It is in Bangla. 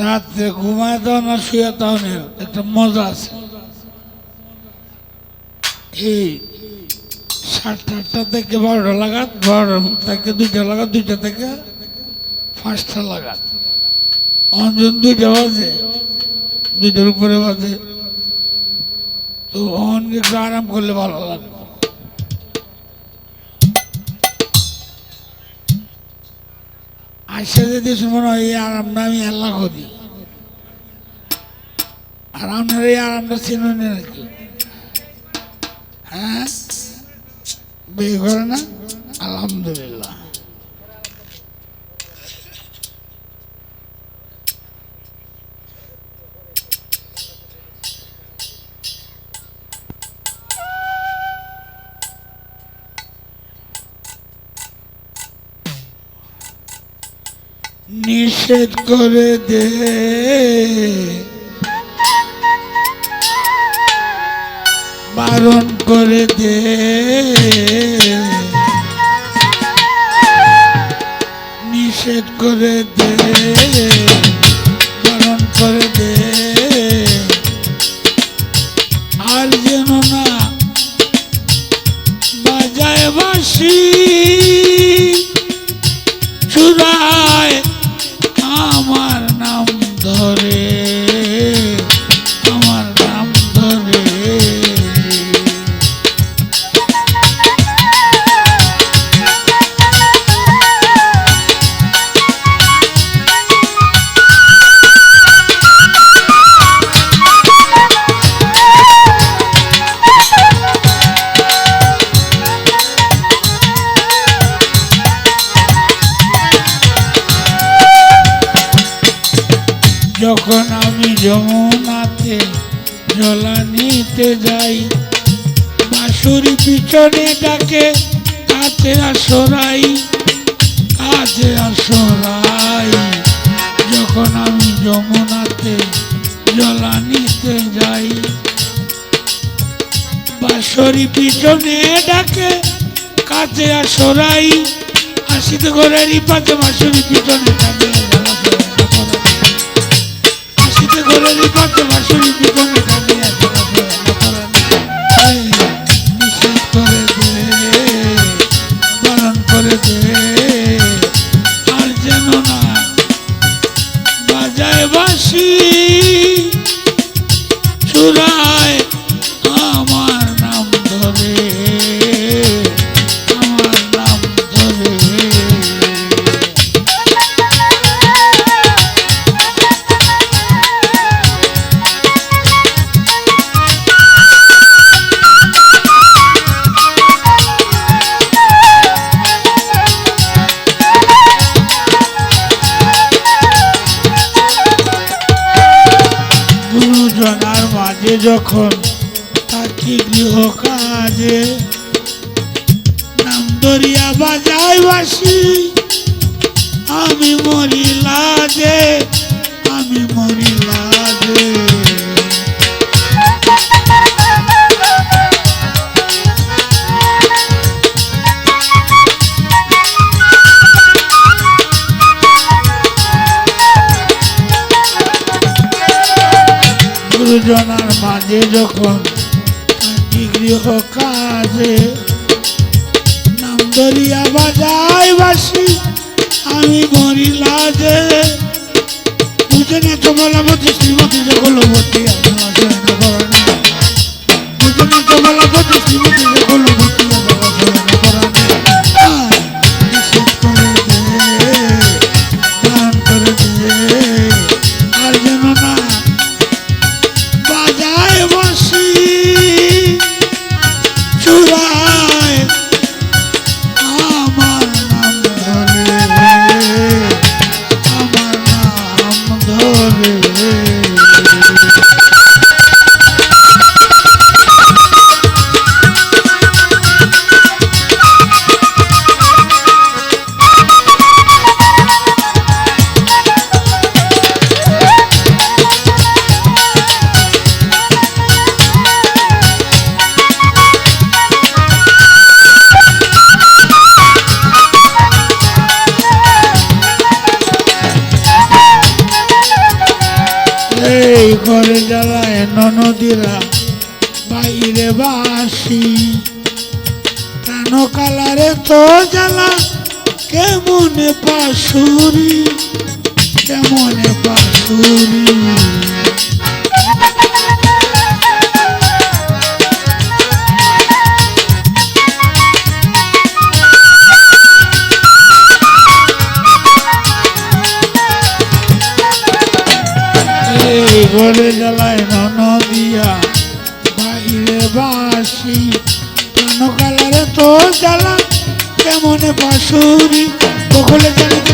রাত্রে ঘুমায় দাও না, শুয়ে দাও না, একটা মজা আছে। এই সাতটা আটটা থেকে বারোটা লাগাত, বারোটা থেকে দুইটা লাগাত, দুইটা থেকে পাঁচটা লাগাত। অঞ্জন দুইটা বাজে, দুইটার উপরে বাজে। তো অনকে একটু আরাম করলে ভালো লাগবে। আসে যদি হয় এই আরামটা আমি আল্লাহ করি। আর আপনার এই আরামটা চিনুন নাকি? হ্যাঁ? বিয়ে করে না? আলহামদুলিল্লাহ। নিষেধ করে দে। বারণ করে দে। নিষেধ করে দে। যখন আমি যমুনাতে জলা নিতে যাই, বাঁশুরি পিছনে ডাকে কাছে আসরাই কাছে আসরাই। যখন আমি যমুনাতে জলা নিতে যাই, বাঁশরি পিছনে ডাকে কাছে আসরাই। আসিতে ঘরেরই পাতে বাঁশরি পিছনে ডাকে। আসিতে ঘরেরই পাতে বাঁশরি পিছনে যখন থাকি গৃহ কাজে নাম দরিয়া বাজাই বাসি আমি মরি লাজে আমি মরি লাজে গুরুজনার মাঝে যখন গৃহ কাজে নাম দরিয়া বাজাই বাসি, আমি মরি লাজে বুঝে না তোমার বলাবতী শ্রীমতী যে কুলবতী ঘরে জ্বালায় ননদীরা বাইরে বাসি। প্রাণ কালারে তো জ্বালা কেমন পাশুরি কেমন পাশুরি? জ্বালা কেমন বাসুরি বকলে জানিতে